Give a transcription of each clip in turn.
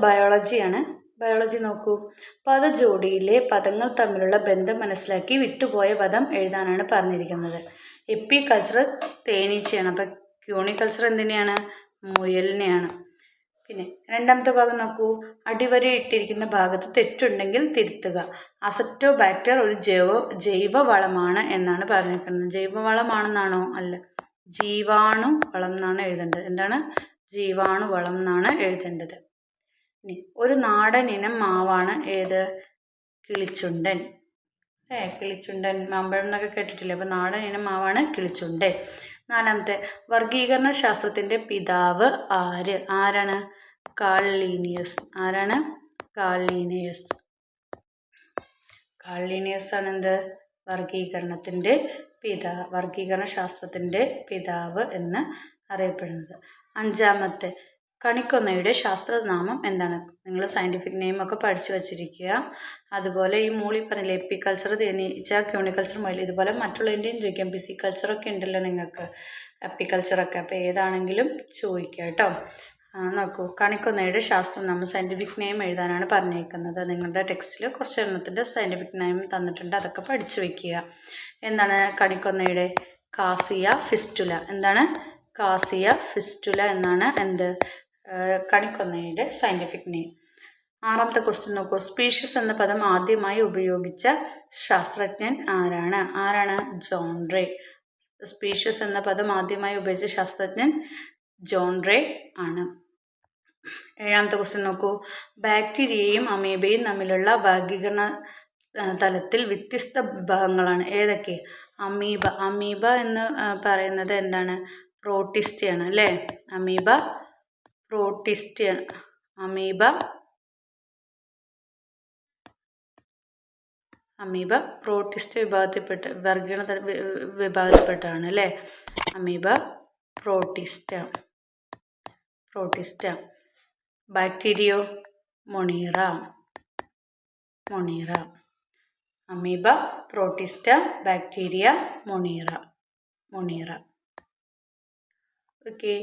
ബയോളജിയാണ് biology നോക്കൂ. പദജോഡിയിലെ പദങ്ങൾ തമ്മിലുള്ള ബന്ധം മനസ്സിലാക്കി വിട്ടുപോയ പദം എഴുതാനാണ് പറഞ്ഞിരിക്കുന്നത്. എപ്പി കൾച്ചർ തേനീച്ചയാണ്. അപ്പം ക്യൂണിക്കൾച്ചർ എന്തിനെയാണ്? മുയലിനെയാണ്. പിന്നെ രണ്ടാമത്തെ ഭാഗം നോക്കൂ. അടിവരയിട്ടിരിക്കുന്ന ഭാഗത്ത് തെറ്റുണ്ടെങ്കിൽ തിരുത്തുക. അസറ്റോ ബാക്ടർ ഒരു ജൈവ ജൈവ വളമാണ് എന്നാണ് പറഞ്ഞിരിക്കുന്നത്. ജൈവവളമാണെന്നാണോ? അല്ല. ജീവാണു വളം എന്നാണ് എഴുതേണ്ടത്. എന്താണ്? ജീവാണു വളം എന്നാണ് എഴുതേണ്ടത്. ഒരു നാടൻ ഇനം മാവാണ് ഏത്? കിളിച്ചുണ്ടൻ. ഏ കിളിച്ചുണ്ടൻ. മാമ്പഴം എന്നൊക്കെ കേട്ടിട്ടില്ലേ? അപ്പോൾ നാടൻ ഇനം മാവാണ് കിളിച്ചുണ്ടൻ. നാലാമത്തെ വർഗീകരണ ശാസ്ത്രത്തിന്റെ പിതാവ് ആര്? ആരാണ്? കാൾലീനിയസ് ആരാണ്? കാൾലീനിയസ് കാൾലീനിയസ് ആണ് എന്ത്? വർഗീകരണത്തിന്റെ പിതാ വർഗീകരണ ശാസ്ത്രത്തിന്റെ പിതാവ് എന്ന് അറിയപ്പെടുന്നത്. അഞ്ചാമത്തെ കണിക്കൊന്നയുടെ ശാസ്ത്രനാമം എന്താണ്? നിങ്ങൾ സയന്റിഫിക് നെയിം ഒക്കെ പഠിച്ചു വച്ചിരിക്കുക. അതുപോലെ ഈ മൂളി പറഞ്ഞില്ലേ എപ്പിക്കൾച്ചർ തേനീച്ച ക്യൂണിക്കൾച്ചർ മുതൽ ഇതുപോലെ മറ്റുള്ളതിന്റെയും ചോദിക്കാം പിസിക്കൾച്ചറൊക്കെ ഉണ്ടല്ലോ നിങ്ങൾക്ക്. എപ്പിക്കൾച്ചറൊക്കെ അപ്പോൾ ഏതാണെങ്കിലും ചോദിക്കുക കേട്ടോ. നോക്കൂ. കണിക്കൊന്നയുടെ ശാസ്ത്രനാമം സയന്റിഫിക് നെയിം എഴുതാനാണ് പറഞ്ഞേക്കുന്നത്. നിങ്ങളുടെ ടെക്സ്റ്റിൽ കുറച്ച് എണ്ണത്തിന്റെ സയന്റിഫിക് നെയിം തന്നിട്ടുണ്ട്. അതൊക്കെ പഠിച്ചു വയ്ക്കുക. എന്താണ് കണിക്കൊന്നയുടെ? Cassia fistula. എന്താണ്? കാസിയ ഫിസ്റ്റുല എന്നാണ് എന്ത്? കണിക്കൊന്നയുടെ സയന്റിഫിക് നെയിം ആറാമത്തെ ക്വസ്റ്റ്യൻ നോക്കൂ. സ്പീഷ്യസ് എന്ന പദം ആദ്യമായി ഉപയോഗിച്ച ശാസ്ത്രജ്ഞൻ ആരാണ്? ആരാണ്? ജോൺ റേ സ്പീഷ്യസ് എന്ന പദം ആദ്യമായി ഉപയോഗിച്ച ശാസ്ത്രജ്ഞൻ ജോൺ റേ ആണ്. ഏഴാമത്തെ ക്വസ്റ്റ്യൻ നോക്കൂ. ബാക്ടീരിയയും അമീബയും തമ്മിലുള്ള വർഗീകരണ തലത്തിൽ വ്യത്യസ്ത വിഭാഗങ്ങളാണ്. ഏതൊക്കെ? അമീബ അമീബ എന്ന് പറയുന്നത് എന്താണ്? പ്രോട്ടിസ്റ്റയാണ് അല്ലേ? അമീബ പ്രോട്ടിസ്റ്റയാണ് അമീബ അമീബ പ്രോട്ടിസ്റ്റ് വിഭാഗത്തിൽപ്പെട്ട വർഗീണ വിഭാഗത്തിൽപ്പെട്ടാണ് അല്ലേ? Amoeba protista protista. Bacterio monera monera. Amoeba protista bacteria monera monera. Okay.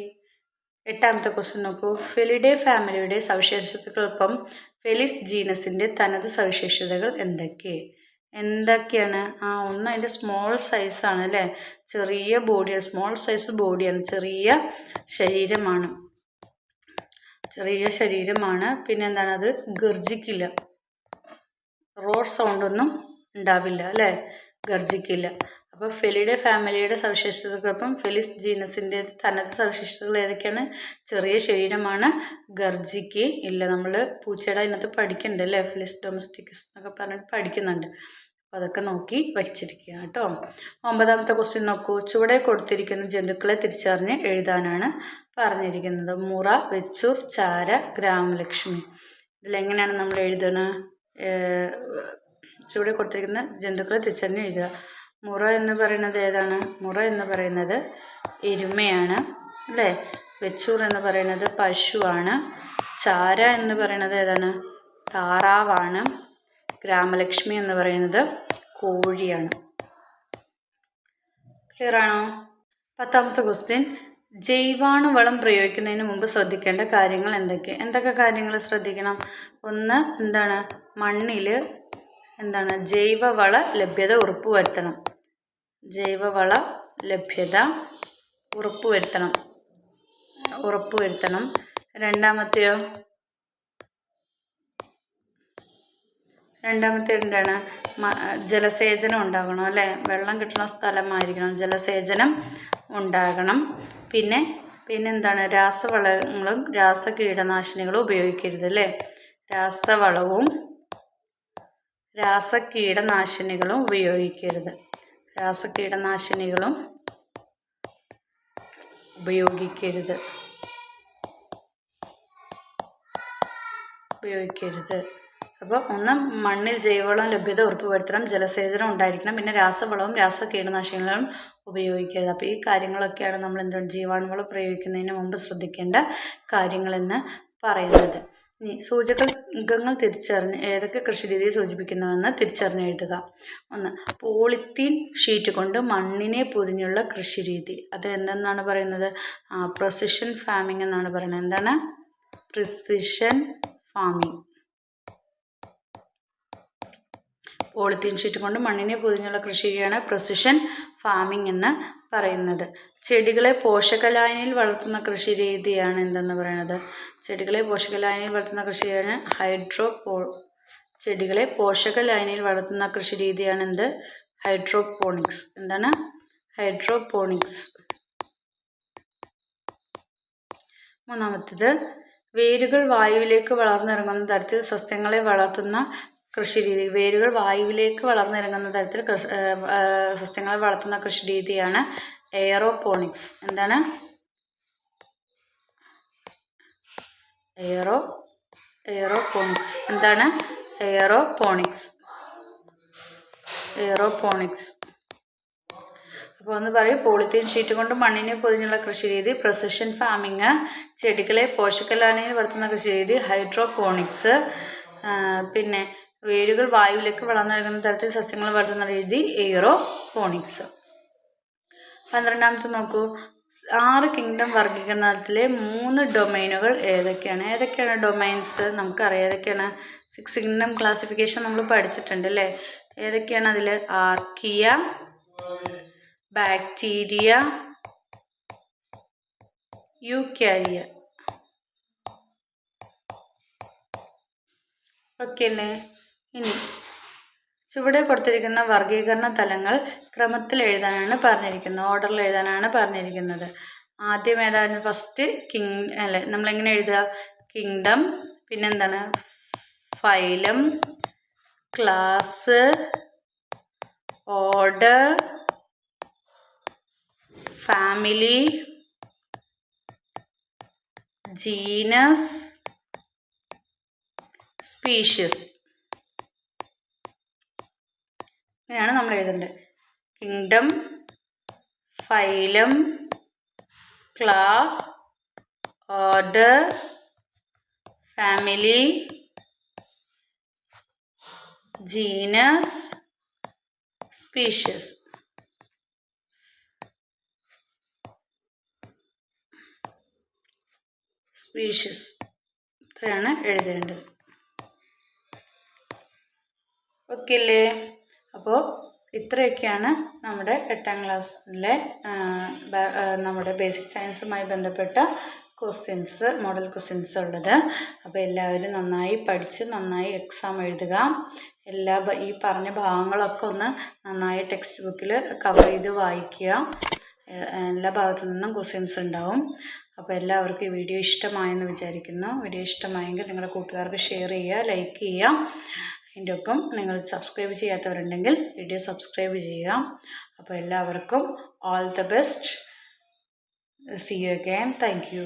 എട്ടാമത്തെ ക്വസ്റ്റ്യൻ നോക്കൂ. ഫെലിഡേ ഫാമിലിയുടെ സവിശേഷതകൾക്കൊപ്പം ഫെലിസ് ജീനസിന്റെ തനത് സവിശേഷതകൾ എന്തൊക്കെ? എന്തൊക്കെയാണ്? ആ ഒന്ന് അതിന്റെ സ്മോൾ സൈസാണ് അല്ലേ? ചെറിയ ബോഡിയാണ് സ്മോൾ സൈസ് ബോഡിയാണ് ചെറിയ ശരീരമാണ്. ചെറിയ ശരീരമാണ്. പിന്നെ എന്താണ് അത്? ഗർജിക്കില്ല. റോഡ് സൗണ്ടൊന്നും ഉണ്ടാവില്ല അല്ലേ? ഗർജിക്കില്ല. അപ്പോൾ ഫെലിയുടെ ഫാമിലിയുടെ സവിശേഷതകൾക്കൊപ്പം ഫെലിസ് ജീനസിന്റെ തനത് സവിശേഷതകൾ ഏതൊക്കെയാണ്? ചെറിയ ശരീരമാണ് ഗർജിക്ക് ഇല്ല നമ്മൾ പൂച്ചയുടെ അതിനകത്ത് പഠിക്കുന്നുണ്ട് അല്ലേ? ഫെലിസ് ഡൊമസ്റ്റിക്കസ് എന്നൊക്കെ പറഞ്ഞിട്ട് പഠിക്കുന്നുണ്ട്. അപ്പോൾ അതൊക്കെ നോക്കി വഹിച്ചിരിക്കുക കേട്ടോ. ഒമ്പതാമത്തെ ക്വസ്റ്റ്യൻ നോക്കൂ. ചുവടെ കൊടുത്തിരിക്കുന്ന ജന്തുക്കളെ തിരിച്ചറിഞ്ഞ് എഴുതാനാണ് പറഞ്ഞിരിക്കുന്നത്. മുറ വെച്ചൂർ ചാര ഗ്രാമലക്ഷ്മി ഇതിലെങ്ങനെയാണ് നമ്മൾ എഴുതുന്നത് ചുവടെ കൊടുത്തിരിക്കുന്ന ജന്തുക്കളെ തിരിച്ചറിഞ്ഞ് എഴുതുക. മുറ എന്ന് പറയുന്നത് ഏതാണ്? മുറ എന്ന് പറയുന്നത് എരുമയാണ് അല്ലേ? വെച്ചൂർ എന്ന് പറയുന്നത് പശുവാണ്. ചാര എന്ന് പറയുന്നത് ഏതാണ്? താറാവാണ്. ഗ്രാമലക്ഷ്മി എന്ന് പറയുന്നത് കോഴിയാണ്. ക്ലിയർ ആണോ? പത്താമത്തെ ക്വസ്റ്റ്യൻ ജൈവാണുവളം പ്രയോഗിക്കുന്നതിന് മുമ്പ് ശ്രദ്ധിക്കേണ്ട കാര്യങ്ങൾ എന്തൊക്കെ? എന്തൊക്കെ കാര്യങ്ങൾ ശ്രദ്ധിക്കണം? ഒന്ന് എന്താണ്? മണ്ണിൽ എന്താണ്? ജൈവവള ലഭ്യത ഉറപ്പുവരുത്തണം. ജൈവവള ലഭ്യത ഉറപ്പുവരുത്തണം. ഉറപ്പുവരുത്തണം. രണ്ടാമത്തെയോ? രണ്ടാമത്തെ എന്താണ്? ജലസേചനം ഉണ്ടാകണം അല്ലേ? വെള്ളം കിട്ടുന്ന സ്ഥലമായിരിക്കണം. ജലസേചനം ഉണ്ടാകണം. പിന്നെ പിന്നെന്താണ്? രാസവളങ്ങളും രാസ കീടനാശിനികളും ഉപയോഗിക്കരുത് അല്ലേ? രാസവളവും രാസ കീടനാശിനികളും ഉപയോഗിക്കരുത്. രാസ കീടനാശിനികളും ഉപയോഗിക്കരുത്. ഉപയോഗിക്കരുത്. അപ്പോൾ ഒന്ന് മണ്ണിൽ ജൈവവളം ലഭ്യത ഉറപ്പുവരുത്തണം ജലസേചനം ഉണ്ടായിരിക്കണം പിന്നെ രാസവളവും രാസ കീടനാശിനികളും ഉപയോഗിക്കരുത്. അപ്പോൾ ഈ കാര്യങ്ങളൊക്കെയാണ് നമ്മൾ എന്താണ് ജീവാണുവളം പ്രയോഗിക്കുന്നതിന് മുമ്പ് ശ്രദ്ധിക്കേണ്ട കാര്യങ്ങളെന്ന് പറയുന്നത്. ഇനി സൂചകങ്ങൾ തിരിച്ചറിഞ്ഞ് ഏതൊക്കെ കൃഷിരീതിയെ സൂചിപ്പിക്കുന്നുവെന്ന് തിരിച്ചറിഞ്ഞ് എഴുതുക. ഒന്ന് പോളിത്തീൻ ഷീറ്റ് കൊണ്ട് മണ്ണിനെ പൊതിഞ്ഞുള്ള കൃഷിരീതി. അത് എന്തെന്നാണ് പറയുന്നത്? പ്രൊസിഷൻ ഫാമിംഗ് എന്നാണ് പറയുന്നത്. എന്താണ്? പ്രിസിഷൻ ഫാമിംഗ് പോളിത്തീൻ ഷീറ്റ് കൊണ്ട് മണ്ണിനെ പൊതിഞ്ഞുള്ള കൃഷിയാണ് പ്രസിഷൻ ഫാമിംഗ് എന്ന് പറയുന്നത്. ചെടികളെ പോഷകലായനിയിൽ വളർത്തുന്ന കൃഷി രീതിയാണ് എന്തെന്ന് പറയുന്നത്? ചെടികളെ പോഷകലായനിയിൽ വളർത്തുന്ന കൃഷിയാണ് ഹൈഡ്രോ പോ ചെടികളെ പോഷകലായനിയിൽ വളർത്തുന്ന കൃഷി രീതിയാണ് എന്ത്? ഹൈഡ്രോപോണിക്സ്. എന്താണ്? ഹൈഡ്രോപോണിക്സ്. മൂന്നാമത്തേത് വേരുകൾ വായുവിലേക്ക് വളർന്നിറങ്ങുന്ന തരത്തിൽ സസ്യങ്ങളെ വളർത്തുന്ന കൃഷി രീതി വേരുകൾ വായുവിലേക്ക് വളർന്നിറങ്ങുന്ന തരത്തിൽ സസ്യങ്ങളെ വളർത്തുന്ന കൃഷി രീതിയാണ് എയറോപോണിക്സ് എന്താണ്? എയറോ എയറോപോണിക്സ് എന്താണ്? എയറോപോണിക്സ് എയറോപോണിക്സ് അപ്പോൾ ഒന്ന് പറയും പോളിത്തീൻ ഷീറ്റ് കൊണ്ട് മണ്ണിനെ പൊതിഞ്ഞുള്ള കൃഷി രീതി പ്രസിഷൻ ഫാമിങ് ചെടികളെ പോഷകലാനയിൽ വളർത്തുന്ന കൃഷി രീതി ഹൈഡ്രോപോണിക്സ് പിന്നെ വേരുകൾ വായുവിലേക്ക് വളർന്നു നൽകുന്ന തരത്തിൽ സസ്യങ്ങൾ വളർത്തുന്ന രീതി എയ്റോപോണിക്സ് പന്ത്രണ്ടാമത്തെ നോക്കൂ. ആറ് കിങ്ഡം വർഗീകരണത്തിലെ മൂന്ന് ഡൊമൈനുകൾ ഏതൊക്കെയാണ്? ഏതൊക്കെയാണ് ഡൊമൈൻസ് നമുക്കറിയാം. ഏതൊക്കെയാണ്? സിക്സ് കിങ്ഡം ക്ലാസിഫിക്കേഷൻ നമ്മൾ പഠിച്ചിട്ടുണ്ട് അല്ലേ? ഏതൊക്കെയാണ് അതിൽ ആർക്കിയ ബാക്ടീരിയ യൂക്യാരിയ ഓക്കെ അല്ലേ? ഇനി ചുവടെ കൊടുത്തിരിക്കുന്ന വർഗീകരണ തലങ്ങൾ ക്രമത്തിൽ എഴുതാനാണ് പറഞ്ഞിരിക്കുന്നത്. ഓർഡറിൽ എഴുതാനാണ് പറഞ്ഞിരിക്കുന്നത്. ആദ്യം ഏതായിരുന്നു? ഫസ്റ്റ് കിങ് അല്ലേ? നമ്മളെങ്ങനെ എഴുതുക? കിങ്ഡം പിന്നെന്താണ്? Phylum class order family genus species ഇങ്ങനെയാണ് നമ്മൾ എഴുതേണ്ടത്. Kingdom phylum class order family genus species species ഇത്രയാണ് എഴുതേണ്ടത്. ഓക്കെ അല്ലേ അപ്പോൾ ഇത്രയൊക്കെയാണ് നമ്മുടെ എട്ടാം ക്ലാസ്സിലെ നമ്മുടെ ബേസിക് സയൻസുമായി ബന്ധപ്പെട്ട ക്വസ്റ്റ്യൻസ് മോഡൽ ക്വസ്റ്റ്യൻസ് ഉള്ളത്. അപ്പോൾ എല്ലാവരും നന്നായി പഠിച്ച് നന്നായി എക്സാം എഴുതുക. എല്ലാ ഈ പറഞ്ഞ ഭാഗങ്ങളൊക്കെ ഒന്ന് നന്നായി ടെക്സ്റ്റ് ബുക്കിൽ കവർ ചെയ്ത് വായിക്കുക. എല്ലാ ഭാഗത്തു നിന്നും ക്വസ്റ്റ്യൻസ് ഉണ്ടാവും. അപ്പോൾ എല്ലാവർക്കും ഈ വീഡിയോ ഇഷ്ടമായെന്ന് വിചാരിക്കുന്നു. വീഡിയോ ഇഷ്ടമായെങ്കിൽ നിങ്ങളുടെ കൂട്ടുകാർക്ക് ഷെയർ ചെയ്യുക ലൈക്ക് ചെയ്യുക. അതിന്റെ ഒപ്പം നിങ്ങൾ സബ്സ്ക്രൈബ് ചെയ്യാത്തവരുണ്ടെങ്കിൽ വീഡിയോ സബ്സ്ക്രൈബ് ചെയ്യുക. അപ്പോൾ എല്ലാവർക്കും all the best see you again thank you